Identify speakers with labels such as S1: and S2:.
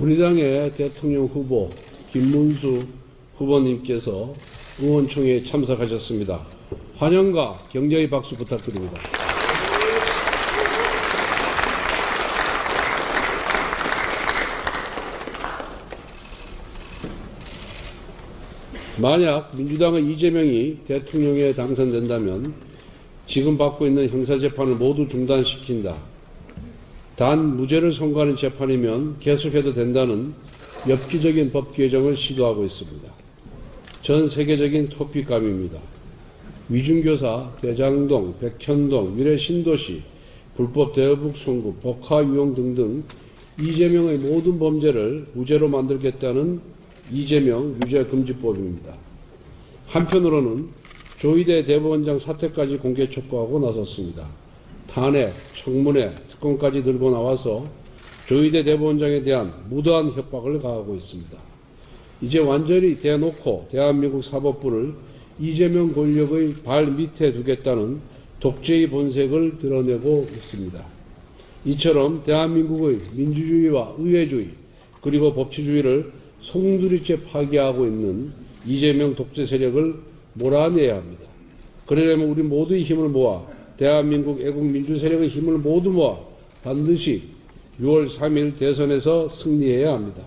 S1: 우리 당의 대통령 후보 김문수 후보님께서 의원총회에 참석하셨습니다. 환영과 격려의 박수 부탁드립니다. 만약 민주당의 이재명이 대통령에 당선된다면 지금 받고 있는 형사재판을 모두 중단시킨다. 단 무죄를 선고하는 재판이면 계속해도 된다는 엽기적인 법 개정을 시도하고 있습니다. 전 세계적인 토픽감입니다. 위중교사, 대장동, 백현동, 미래 신도시, 불법 대여북 송구, 복화 유용 등등 이재명의 모든 범죄를 무죄로 만들겠다는 이재명 유죄 금지법입니다. 한편으로는 조희대 대법원장 사퇴까지 공개 촉구하고 나섰습니다. 탄핵, 청문회, 특검까지 들고 나와서 조희대 대법원장에 대한 무도한 협박을 가하고 있습니다. 이제 완전히 대놓고 대한민국 사법부를 이재명 권력의 발 밑에 두겠다는 독재의 본색을 드러내고 있습니다. 이처럼 대한민국의 민주주의와 의회주의 그리고 법치주의를 송두리째 파괴하고 있는 이재명 독재 세력을 몰아내야 합니다. 그러려면 우리 모두의 힘을 모아 대한민국 애국 민주 세력의 힘을 모두 모아 반드시 6월 3일 대선에서 승리해야 합니다.